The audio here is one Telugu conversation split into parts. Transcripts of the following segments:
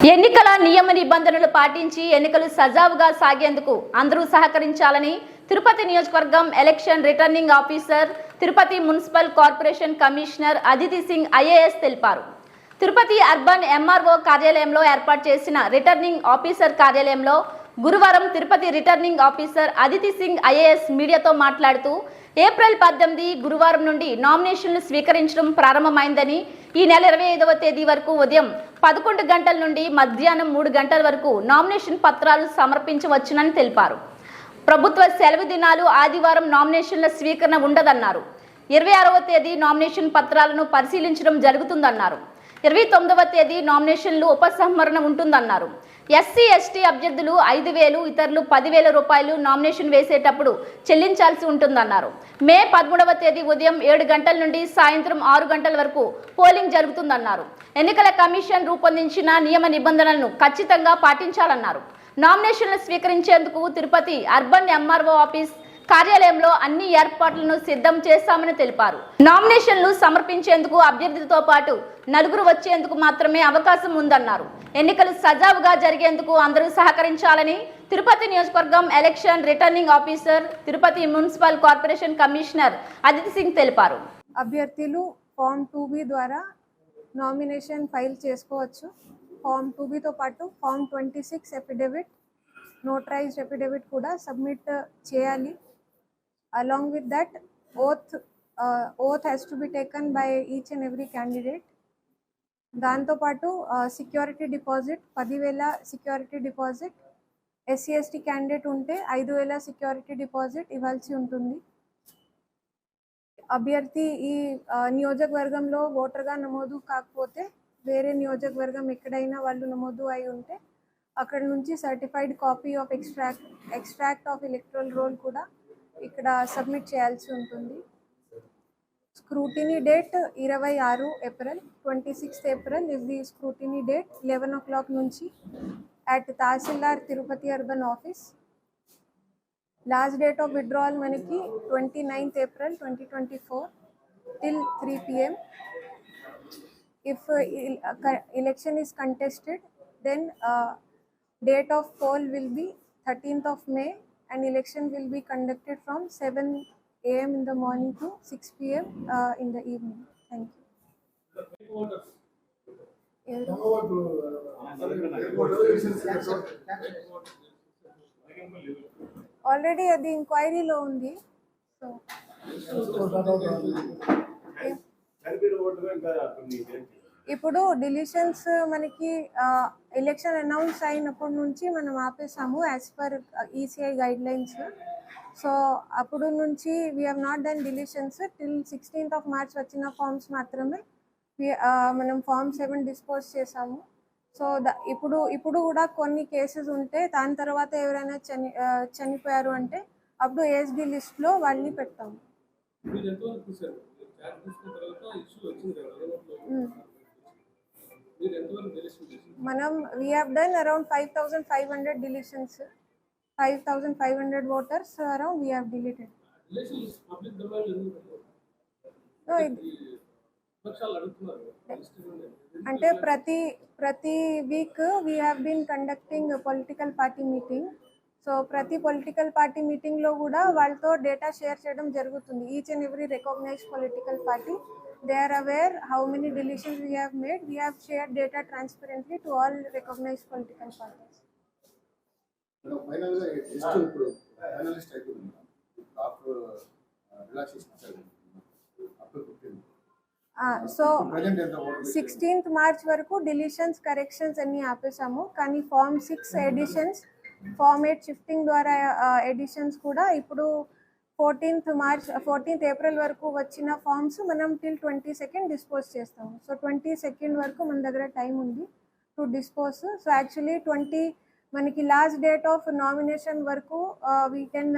ఎన్నికల నియమ నిబంధనలు పాటించి ఎన్నికలు సజావుగా సాగేందుకు అందరూ సహకరించాలని తిరుపతి నియోజకవర్గం election returning officer Tirupati municipal corporation commissioner Aditi Singh IAS తెలిపారు. తిరుపతి అర్బన్ ఎంఆర్ఓ కార్యాలయంలో ఏర్పాటు చేసిన రిటర్నింగ్ ఆఫీసర్ కార్యాలయంలో గురువారం Tirupati returning officer Aditi Singh IAS మీడియాతో మాట్లాడుతూ ఏప్రిల్ పద్దెనిమిది గురువారం నుండి నామినేషన్లు స్వీకరించడం ప్రారంభమైందని ఈ నెల ఇరవై ఐదవ తేదీ వరకు ఉదయం పదకొండు గంటల నుండి మధ్యాహ్నం మూడు గంటల వరకు నామినేషన్ పత్రాలు సమర్పించవచ్చునని తెలిపారు. ప్రభుత్వ సెలవు దినాలు ఆదివారం నామినేషన్ల స్వీకరణ ఉండదన్నారు. ఇరవై ఆరవ తేదీ నామినేషన్ పత్రాలను పరిశీలించడం జరుగుతుందన్నారు. ఇరవై తొమ్మిదవ తేదీ నామినేషన్లు ఉపసంహరణ ఉంటుందన్నారు. ఎస్సీ ఎస్టీ అభ్యర్థులు ఐదు వేలు ఇతరులు పదివేల రూపాయలు నామినేషన్ వేసేటప్పుడు చెల్లించాల్సి ఉంటుందన్నారు. మే పదమూడవ తేదీ ఉదయం ఏడు గంటల నుండి సాయంత్రం ఆరు గంటల వరకు పోలింగ్ జరుగుతుందన్నారు. ఎన్నికల కమిషన్ రూపొందించిన నియమ నిబంధనలను ఖచ్చితంగా పాటించాలన్నారు. నామినేషన్లు స్వీకరించేందుకు తిరుపతి అర్బన్ ఎంఆర్ఓ ఆఫీస్ కార్యాలయంలో అన్ని ఏర్పాట్లను సిద్ధం చేస్తామని తెలిపారు. నామినేషన్లు సమర్పించేందుకు అభ్యర్థితో పాటు నలుగురు వచ్చేందుకు మాత్రమే అవకాశం ఉందన్నారు. ఎన్నికలు సజావుగా జరిగేందుకు అందరూ సహకరించాలని తిరుపతి నియోజకవర్గం election returning officer Tirupati municipal corporation commissioner Aditi Singh తెలిపారు. అభ్యర్థులు ఫామ్ టూ బి ద్వారా నామినేషన్ ఫైల్ చేసుకోవచ్చు. ఫామ్ టూ బితో పాటు form twenty six affidavit notarized affidavit కూడా సబ్మిట్ చేయాలి. Along with that oath oath has to be taken by each and every candidate దాంతోపాటు సెక్యూరిటీ డిపాజిట్ పదివేల security deposit SC ST candidate ఉంటే ఐదు వేల సెక్యూరిటీ డిపాజిట్ ఇవ్వాల్సి ఉంటుంది. అభ్యర్థి ఈ uh, నియోజకవర్గంలో ఓటర్గా నమోదు కాకపోతే వేరే నియోజకవర్గం ఎక్కడైనా వాళ్ళు నమోదు అయి ఉంటే అక్కడ నుంచి certified copy of extract extract of electoral roll కూడా ఇక్కడ సబ్మిట్ చేయాల్సి ఉంటుంది. స్క్రూటినీ డేట్ ఇరవై ఆరు April twenty sixth April is the scrutiny date eleven o'clock నుంచి at tahsildar Tirupati urban office last date of withdrawal మనకి twenty ninth April twenty twenty four till three PM if election is contested then date of poll will be thirteenth of May and election will be conducted from seven AM in the morning to six PM in the evening thank you already అది ఎంక్వైరీలో ఉంది సో ఇప్పుడు డిలిషన్స్ మనకి ఎలక్షన్ అనౌన్స్ అయినప్పటి నుంచి మనం ఆపేసాము as per ECI guidelines so అప్పుడు నుంచి we have not done deletions till sixteenth of March వచ్చిన ఫార్మ్స్ మాత్రమే మనం ఫార్మ్ సెవెన్ డిస్పోజ్ చేసాము. సో ద ఇప్పుడు ఇప్పుడు కూడా కొన్ని కేసెస్ ఉంటే దాని తర్వాత ఎవరైనా చని చనిపోయారు అంటే అప్పుడు ఏఎస్డి లిస్ట్లో వాళ్ళని పెడతాము మనం we have done around five thousand five hundred deletions five thousand five hundred voters around we have deleted. అంటే ప్రతి ప్రతి week we have been conducting political party meeting so ప్రతి పొలిటికల్ పార్టీ మీటింగ్లో కూడా వాళ్ళతో డేటా షేర్ చేయడం జరుగుతుంది. Each and every recognize political party they are aware how many deletions we have made we have share data transparently to all recognize political parties so sixteenth March వరకు డిలీషన్స్ కరెక్షన్స్ అన్ని ఆపేసాము కానీ form six additions format shifting ద్వారా ఎడిషన్స్ కూడా ఇప్పుడు ఫోర్టీన్త్ మార్చ్ ఫోర్టీన్త్ ఏప్రిల్ వరకు వచ్చిన ఫామ్స్ మనం టిల్ ట్వంటీ సెకండ్ డిస్పోజ్ చేస్తాము. సో ట్వంటీ సెకండ్ వరకు మన దగ్గర టైం ఉంది to dispose. So actually twenty మనకి లాస్ట్ డేట్ ఆఫ్ నామినేషన్ వరకు we can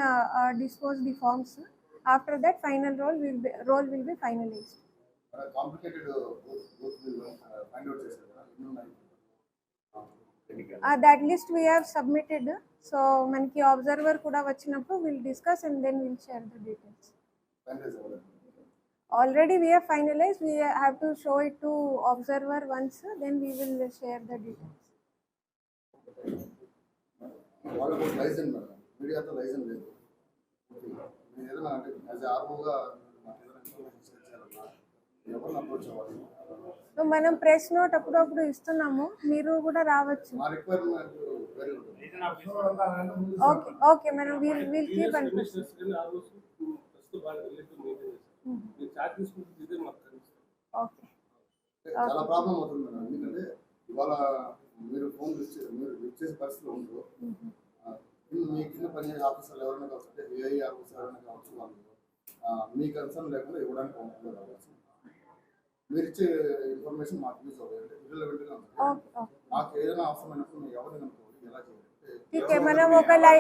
dispose the forms. After that final roll will be roll will be finalized that list we have submitted so మనకి అబ్జర్వర్ కూడా వచ్చినప్పుడు will discuss and then will share the details finalize అవ్వలేదు. Already we have finalized. We have to show it to observer once then we will share the details. వాళ్ళకు ఒక లైసెన్స్ మేడం. మీడియాతో లైసెన్స్ లేదు. మీరు ఏదైనా అంటే యాజ్ ఆర్ఓగా మాకు ఏదైనా ఇన్ఫర్మేషన్ షేర్ చేయాలన్నా ఎవరిని అప్రోచ్ అవ్వాలి సో మనం ప్రెస్ నోట్ అప్పుడప్పుడు ఇస్తున్నాము మీరు కూడా రావచ్చు. ఓకే ఓకే మనం వీల్ కీప్ ఓకే చాలా ప్రాబ్లం అవుతుంది మేడం ఎందుకంటే ఇవాళ మీరు ఫోన్ మీరు లిస్ట్ చేసే పరిస్థితిలో ఉండరు ఆ, మీ కింద పనిచేసే ఆఫీసర్లు ఎవరైనా కావచ్చు అంటే ఏఐ ఆఫీసర్ ఎవరైనా కావచ్చు వాళ్ళు ఆ, మీ కన్సర్న్ లేకుండా ఇవ్వడానికి కావచ్చు మీరు ఇచ్చే ఇన్ఫర్మేషన్ మాకు యూజ్ అవుతుంది అంటే ఇర్రెలవెంట్గా ఉంటుంది. Okay okay. మాకు ఏదైనా అవసరమైనప్పుడు మీరు ఎవరిని కనుక్కోవాలి ఎలా చేయాలి? ఓకే మనం ఒక లై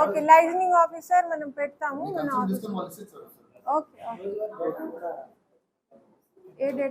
ఓకే లైజనింగ్ ఆఫీసర్ మనం పెడతాము మన ఆఫీస్ ఓకే ఏ డేటా